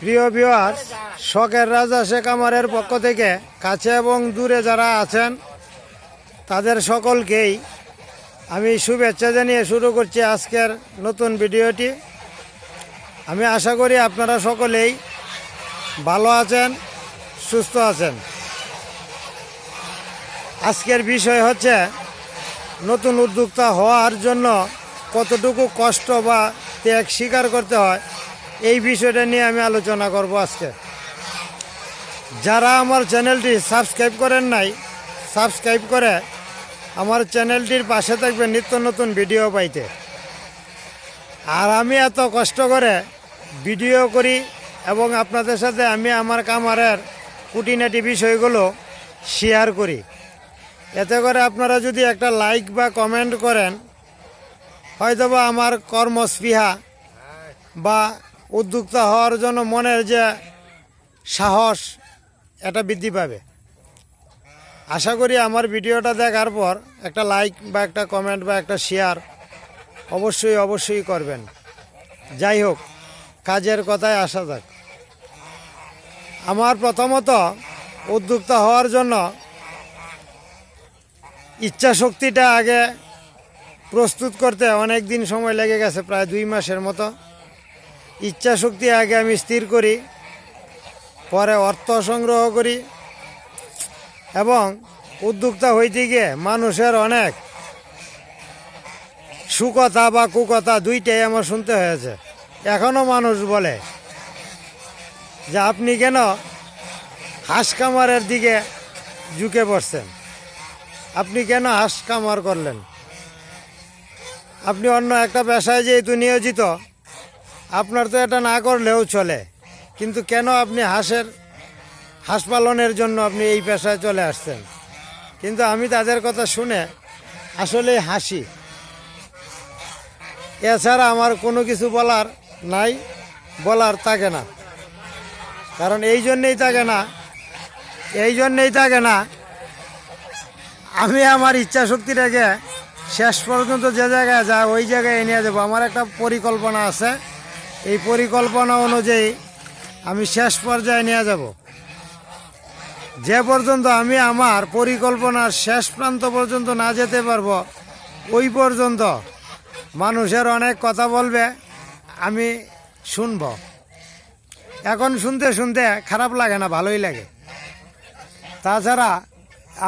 প্রিয় ভিউয়ার শখের রাজা শেখ আমারের পক্ষ থেকে কাছে এবং দূরে যারা আছেন, তাদের সকলকেই আমি শুভেচ্ছা জানিয়ে শুরু করছি আজকের নতুন ভিডিওটি। আমি আশা করি আপনারা সকলেই ভালো আছেন, সুস্থ আছেন। আজকের বিষয় হচ্ছে, নতুন উদ্যোক্তা হওয়ার জন্য কতটুকু কষ্ট বা ত্যাগ স্বীকার করতে হয় এই বিষয়টা নিয়ে আমি আলোচনা করব আজকে। যারা আমার চ্যানেলটি সাবস্ক্রাইব করেন নাই, সাবস্ক্রাইব করে আমার চ্যানেলটির পাশে থাকবেন নিত্য নতুন ভিডিও পাইতে। আর আমি এত কষ্ট করে ভিডিও করি এবং আপনাদের সাথে আমি আমার কামারের কুটিনাটি বিষয়গুলো শেয়ার করি। এতে করে আপনারা যদি একটা লাইক বা কমেন্ট করেন, হয়তোবা আমার কর্মস্পৃহা বা উদ্যোক্তা হওয়ার জন্য মনের যে সাহস, এটা বৃদ্ধি পাবে। আশা করি আমার ভিডিওটা দেখার পর একটা লাইক বা একটা কমেন্ট বা একটা শেয়ার অবশ্যই অবশ্যই করবেন। যাই হোক, কাজের কথায় আসা যাক। আমার প্রথমত উদ্যোক্তা হওয়ার জন্য ইচ্ছা শক্তিটা আগে প্রস্তুত করতে অনেক দিন সময় লেগে গেছে, প্রায় দুই মাসের মতো। ইচ্ছা শক্তি আগে আমি স্থির করি, পরে অর্থ সংগ্রহ করি এবং উদ্যোক্তা হইতে গিয়ে মানুষের অনেক সুকথা বা কুকথা দুইটাই আমার শুনতে হয়েছে। এখনও মানুষ বলে যে, আপনি কেন হাঁস কামারের দিকে ঝুঁকে পড়ছেন? আপনি কেন হাঁস কামার করলেন? আপনি অন্য একটা পেশায় যেহেতু নিয়োজিত আপনার তো এটা না করলেও চলে। কিন্তু কেন আপনি হাঁসের, হাঁস পালনের জন্য আপনি এই পেশায় চলে আসছেন? কিন্তু আমি তাদের কথা শুনে আসলে হাসি। এছাড়া আমার কোনো কিছু বলার নাই, বলার থাকে না। কারণ এই জন্যেই থাকে না, এই জন্যেই থাকে না, আমি আমার ইচ্ছা শক্তিটাকে শেষ পর্যন্ত যে জায়গায় যা ওই জায়গায় নিয়ে যাব আমার একটা পরিকল্পনা আছে। এই পরিকল্পনা অনুযায়ী আমি শেষ পর্যায়ে নিয়ে যাব। যে পর্যন্ত আমি আমার পরিকল্পনার শেষ প্রান্ত পর্যন্ত না যেতে পারব, ওই পর্যন্ত মানুষের অনেক কথা বলবে, আমি শুনব। এখন শুনতে শুনতে খারাপ লাগে না, ভালোই লাগে। তাছাড়া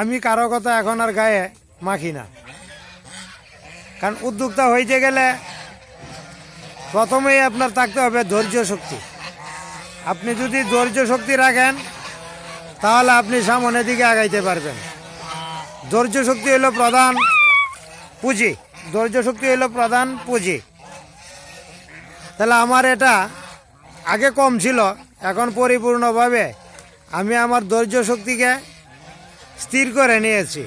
আমি কারও কথা এখন আর গায়ে মাখি না। কারণ উদ্যোক্তা হইতে গেলে প্রথমেই আপনার থাকতে হবে ধৈর্য শক্তি। আপনি যদি ধৈর্য শক্তি রাখেন, তাহলে আপনি সামনের দিকে আগাইতে পারবেন। ধৈর্য শক্তি হলো প্রধান পুঁজি। ধৈর্য শক্তি হলো প্রধান পুঁজি। তাহলে আমার এটা আগে কম ছিল, এখন পরিপূর্ণভাবে আমি আমার ধৈর্য শক্তিকে স্থির করে নিয়েছি।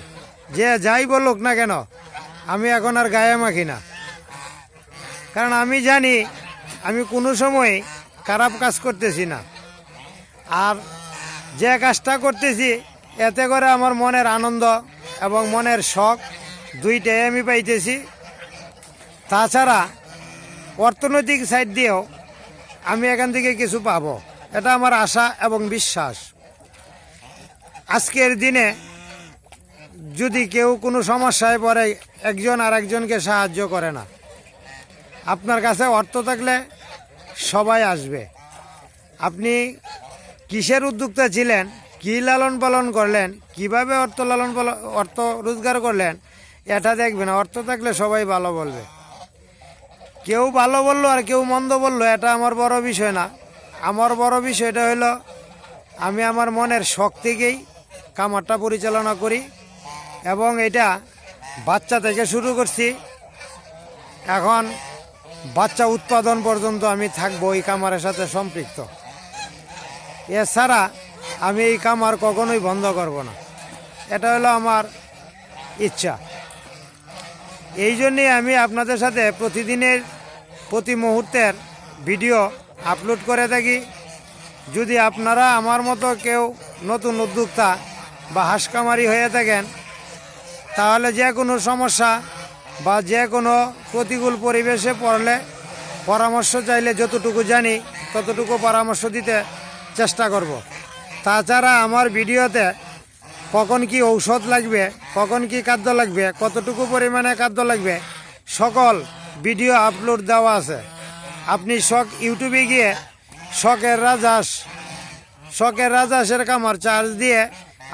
যে যাই বলুক না কেন, আমি এখন আর গায়ে মাখি না। কারণ আমি জানি, আমি কোনো সময় খারাপ কাজ করতেছি না। আর যে কাজটা করতেছি, এতে করে আমার মনের আনন্দ এবং মনের শখ দুইটাই আমি পাইতেছি। তাছাড়া অর্থনৈতিক সাইড দিয়েও আমি এখান থেকে কিছু পাব। এটা আমার আশা এবং বিশ্বাস। আজকের দিনে যদি কেউ কোনো সমস্যায় পড়ে, একজন আর একজনকে সাহায্য করে না। আপনার কাছে অর্থ থাকলে সবাই আসবে। আপনি কিসের উদ্যোক্তা ছিলেন? কী লালন পালন করলেন? কীভাবে অর্থ লালন অর্থ রোজগার করলেন? এটা দেখবেন, অর্থ থাকলে সবাই ভালো বলবে। কেউ ভালো বলল আর কেউ মন্দ বলল, এটা আমার বড় বিষয় না। আমার বড় বিষয়টা হলো, আমি আমার মনের শখ থেকেই কামারটা পরিচালনা করি এবং এটা বাচ্চা থেকে শুরু করছি। এখন বাচ্চা উৎপাদন পর্যন্ত আমি থাকব, এই কামারের সাথে সম্পৃক্ত। এছাড়া আমি এই কামার কখনোই বন্ধ করব না। এটা হলো আমার ইচ্ছা। এই জন্যে আমি আপনাদের সাথে প্রতিদিনের, প্রতি মুহূর্তের ভিডিও আপলোড করে থাকি। যদি আপনারা আমার মতো কেউ নতুন উদ্যোক্তা বা হাঁসকামারি হয়ে থাকেন, তাহলে যে কোনো সমস্যা বা যে কোনো প্রতিকূল পরিবেশে পড়লে পরামর্শ চাইলে যতটুকু জানি ততটুকু পরামর্শ দিতে চেষ্টা করব। তাছাড়া আমার ভিডিওতে কখন কি ঔষধ লাগবে, কখন কি খাদ্য লাগবে, কতটুকু পরিমাণে খাদ্য লাগবে, সকল ভিডিও আপলোড দেওয়া আছে। আপনি শখ ইউটিউবে গিয়ে শখের রাজাস শখের রাজাসের কামার চার্জ দিয়ে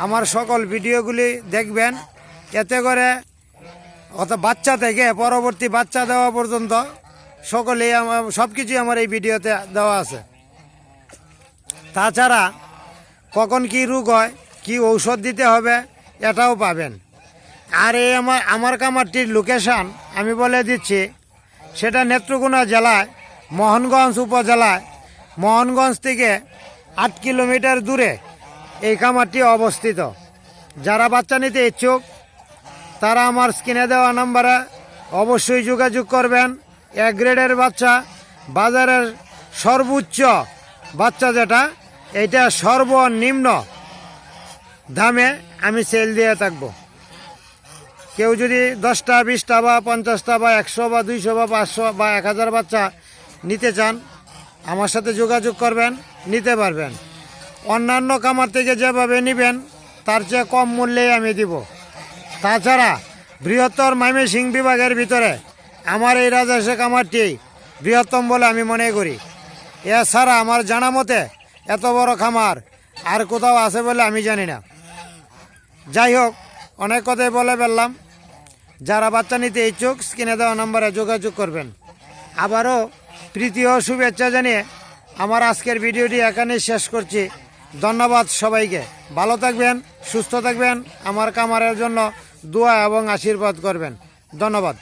আমার সকল ভিডিওগুলি দেখবেন। এতে করে অত বাচ্চা থেকে, পরবর্তী বাচ্চা দেওয়া পর্যন্ত সকলেই আমার সব কিছুই আমার এই ভিডিওতে দেওয়া আছে। তাছাড়া কখন কি রোগ হয়, কি ঔষধ দিতে হবে, এটাও পাবেন। আর এই আমার আমার কামারটির লোকেশান আমি বলে দিচ্ছি, সেটা নেত্রকোনা জেলায়, মোহনগঞ্জ উপজেলায়, মোহনগঞ্জ থেকে আট কিলোমিটার দূরে এই কামারটি অবস্থিত। যারা বাচ্চা নিতে ইচ্ছুক তারা আমার স্ক্রিনে দেওয়া নাম্বারে অবশ্যই যোগাযোগ করবেন। এক গ্রেডের বাচ্চা, বাজারের সর্বোচ্চ বাচ্চা যেটা এটা সর্বনিম্ন দামে আমি সেল দিয়ে থাকব। কেউ যদি দশটা, বিশটা বা পঞ্চাশটা বা একশো বা দুইশো বা পাঁচশো বা এক হাজার বাচ্চা নিতে চান, আমার সাথে যোগাযোগ করবেন, নিতে পারবেন। অন্যান্য কামার থেকে যেভাবে নেবেন, তার চেয়ে কম মূল্যেই আমি দিব। তাছাড়া বৃহত্তর ময়মনসিং বিভাগের ভিতরে আমার এই রাজা কামারটি বৃহত্তম বলে আমি মনে করি। এছাড়া আমার জানা মতে এত বড় খামার আর কোথাও আছে বলে আমি জানি না। যাই হোক, অনেক কথাই বলে ফেললাম। যারা বাচ্চা নিতে ইচ্ছুক, স্ক্রিনে দেওয়া নম্বরে যোগাযোগ করবেন। আবারও প্রীতি ও শুভেচ্ছা জানিয়ে আমার আজকের ভিডিওটি এখানেই শেষ করছি। ধন্যবাদ সবাইকে। ভালো থাকবেন, সুস্থ থাকবেন। আমার কামারের জন্য দোয়া এবং আশীর্বাদ করবেন। ধন্যবাদ।